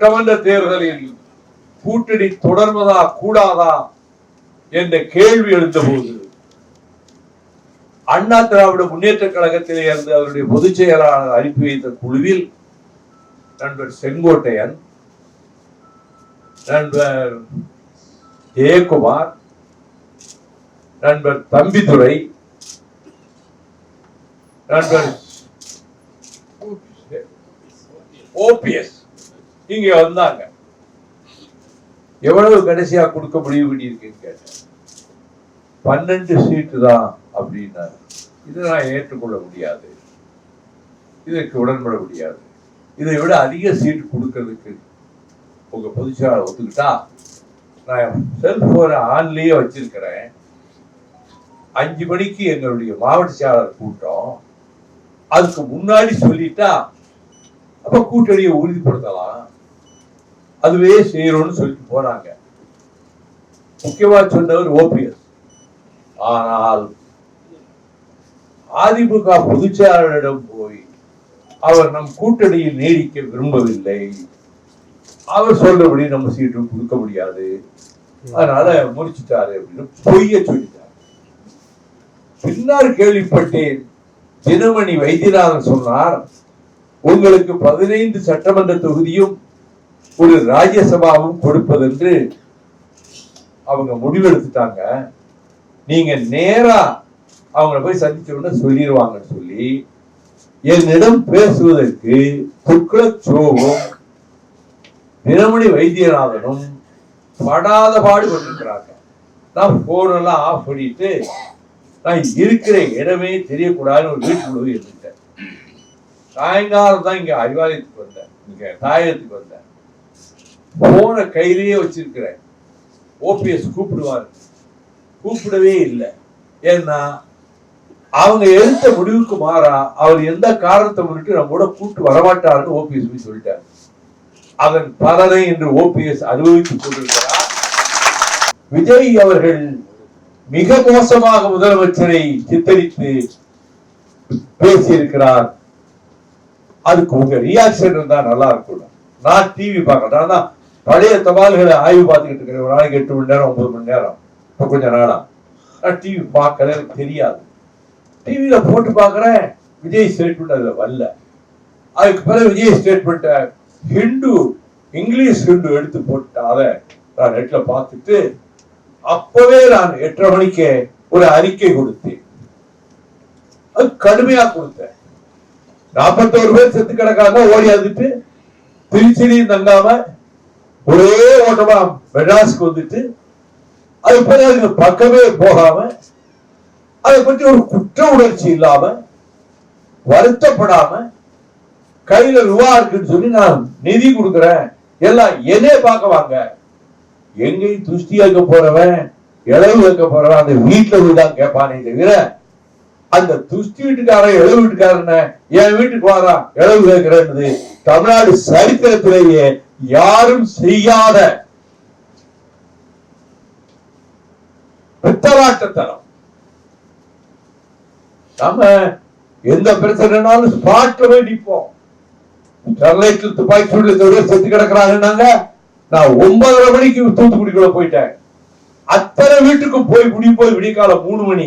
சட்டமன்ற தேர்தலில் கூட்டணி தொடர்வதா கூடாதா என்ற கேள்வி எழுந்தபோது அண்ணா திராவிட முன்னேற்ற கழகத்திலே இருந்து அவருடைய பொதுச் செயலாளர் அனுப்பி வைத்த குழுவில் நண்பர் செங்கோட்டையன் நண்பர் ஜெயக்குமார் நண்பர் தம்பிதுரை நண்பர் ஓபிஎஸ் இங்க வந்தாங்க. எவ்வளவு கடைசியா கொடுக்க முடிவு பண்ணியிருக்கேன்னு கேட்டேன். பன்னெண்டு சீட்டு தான் அப்படின்னாரு. இதை நான் ஏற்றுக்கொள்ள முடியாது. இதற்கு உடன்பட முடியாது. இதை விட அதிக சீட்டு கொடுக்கறதுக்கு உங்க பொதுச்செயலாளர் ஒத்துக்கிட்டா நான் செல்போனை ஆன்லயே வச்சிருக்கிறேன். அஞ்சு மணிக்கு எங்களுடைய மாவட்ட செயலாளர் கூட்டம். அதுக்கு முன்னாடி சொல்லிட்டா அப்ப கூட்டணியை உறுதிப்படுத்தலாம். அதுவே செய்யணும்னு சொல்லிட்டு போனாங்க. முக்கியமா சொன்னவர் ஓபிஎஸ். ஆனால் அதிமுக பொதுச்செயலாளரிடம் போய் அவர் நம் கூட்டணியில் நீடிக்க விரும்பவில்லை. அவர் சொல்றபடி நம்ம சீட்டு கொடுக்க முடியாது. அதனால முடிச்சிட்டாரு அப்படின்னு பொய்ய சொல்லிட்டார். பின்னர் கேள்விப்பட்டேன் தினமணி வைத்தியநாதன் சொன்னார் உங்களுக்கு பதினைந்து சட்டமன்ற தொகுதியும் ஒரு ராஜ்யசபாவும் கொடுப்பதென்று அவங்க முடிவெடுத்துட்டாங்க. நீங்க நேரா அவங்கள போய் சந்திச்ச உடனே சொல்லிடுவாங்கன்னு சொல்லி என்னிடம் பேசுவதற்கு துக்ளச்சோவும் தினமணி வைத்தியநாதனும் படாத பாடு கொண்டிருக்கிறாங்க நான் போன் எல்லாம் ஆஃப் பண்ணிட்டு நான் இருக்கிற இடமே தெரியக்கூடாதுன்னு ஒரு வீட்டுக்குள்ள இருந்துட்டேன் சாயங்காலம் தான் இங்க அறிவாலயத்துக்கு வந்தேன். இங்க தாயகத்துக்கு வந்தேன். போன கையிலேயே வச்சிருக்கிறேன். ஓபிஎஸ் கூப்பிடுவார். கூப்பிடவே இல்லை. ஏன்னா அவங்க எடுத்த முடிவுக்கு மாறா அவர் எந்த காரணத்தை முன்னிட்டு நம்ம கூட கூட்டு வரமாட்டார்னு ஓபிஎஸ் போய் சொல்லிட்டார். அதன் பலனை இன்று ஓபிஎஸ் அனுபவித்துக் கொண்டிருக்கிறார். விஜய் அவர்கள் மிக மோசமாக முதலமைச்சரை சித்தரித்து பேசியிருக்கிறார். அதுக்கு உங்க ரியாக்ஷன் இருந்தா நல்லா இருக்கும் நான் டிவி பார்க்கறேன். நான் தான் பழைய தபால்களை ஆய்வு பார்த்துக்கிட்டு இருக்கிறேன் ஒரு நாளைக்கு எட்டு மணி நேரம் ஒன்பது மணி நேரம். இப்போ கொஞ்ச நாளா. நான் டிவி பார்க்கல எனக்கு தெரியாது. டிவியில போட்டு பார்க்குறேன். விஜய் ஸ்டேட்மெண்ட் அதுல வரல. அதுக்கு பிறகு விஜய் ஸ்டேட்மெண்ட்டை ஹிந்து இங்கிலீஷ் ஹிந்து எடுத்து போட்டு அதை நான் நெட்ல பார்த்துட்டு அப்பவே நான் எட்டரை மணிக்கு ஒரு அறிக்கை கொடுத்தேன். அது கடுமையா கொடுத்தேன். நாற்பத்தோரு பேர் செத்து கிடக்காங்க ஓடி அதுட்டு திருச்சிலையும் தங்காம ஒரே ஓட்டமா மெட்ராஸ்க்கு வந்துட்டு அது பிறகு அதுக்கு பக்கமே போகாம அதை பற்றி ஒரு குற்ற உணர்ச்சி இல்லாம வருத்தப்படாம கையில ரூபா இருக்குன்னு சொல்லி நான் நிதி கொடுக்குறேன். எல்லாம் என்னே பார்க்க வாங்க எங்கேயும் துஷ்டி வைக்க போறவன் இளவு வைக்க போறவன் அந்த வீட்டுல போய் கேட்பானே தவிர அந்த துஷ்டி வீட்டுக்காரன் இளவு வீட்டுக்காரன என் வீட்டுக்கு வாரா இளவு கேட்கிறேன்னு தமிழ்நாடு சரித்திரத்திலேயே யாரும் செய்யாத பித்தராட்டத்தனம். நம்ம எந்த பிரச்சனைனாலும் ஸ்பாட்ல போய் நிப்போம். ஸ்டெர்லைட்ல துப்பாக்கி சூடு செத்து கிடக்குறாங்கன்னாங்க நான் ஒன்பதரை மணிக்கு தூத்துக்குடிக்குள்ள போயிட்டேன். அத்தனை வீட்டுக்கும் போய் குடி போய் விடியகாலம் மூணு மணி.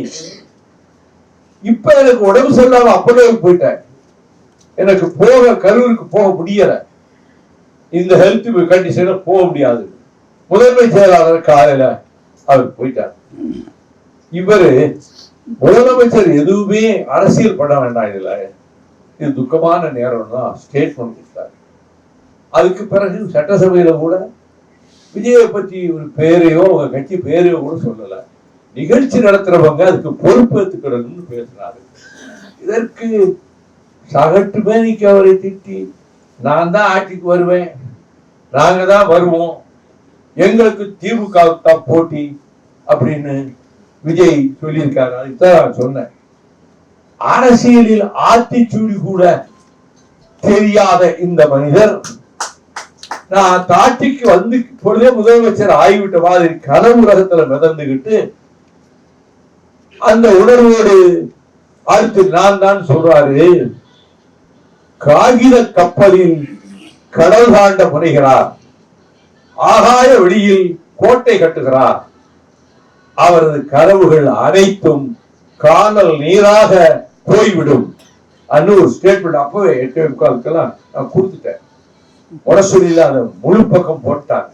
இப்ப எனக்கு உடம்பு சரியில்லாம அப்பவே போயிட்டேன். எனக்கு போக கரூருக்கு போக முடியல. இந்த ஹெல்த் கண்டிஷன்ல போக முடியாது. முதன்மை செயலாளர் காலையில அவர் போயிட்டார். இவரு முதலமைச்சர் எதுவுமே அரசியல் பண்ண வேண்டாம் இதுல. இது துக்கமான நேரம் தான் ஸ்டேட்மெண்ட் கொடுத்தார். அதுக்கு பிறகு சட்டசபையில கூட விஜயை பற்றி ஒரு பேரையோ உங்க கட்சி பேரையோ கூட சொல்லல. நிகழ்ச்சி நடத்துறவங்க அதுக்கு பொறுப்பேற்றுக்கிடணும்னு பேசினாரு இதற்கு சகட்டு மேனிக்கு அவரை திட்டி நான் தான் ஆட்சிக்கு வருவேன். நாங்க தான் வருவோம். எங்களுக்கு திமுக தான் போட்டி. அப்படின்னு விஜய் சொல்லியிருக்காரு. அதுதான் நான் சொன்னேன். அரசியலில் ஆத்திச்சூடி கூட தெரியாத இந்த மனிதர். நான் தாட்சிக்கு வந்து பொழுதே முதலமைச்சர் ஆகிவிட்ட மாதிரி கனவு உலகத்துல மிதந்துகிட்டு அந்த உணர்வோடு அடுத்து நான் தான் சொல்றாரு. காகித கப்பலில் கடல் தாண்ட முனைகிறார். ஆகாய வெளியில் கோட்டை கட்டுகிறார். அவரது கனவுகள் அனைத்தும் காணல் நீராக போய்விடும். அன்னு ஒரு ஸ்டேட்மெண்ட் அப்பவே எட்டு முக்காலுக்கெல்லாம் நான் கொடுத்துட்டேன். முரசொலியில அதை முழு பக்கம் போட்டாங்க.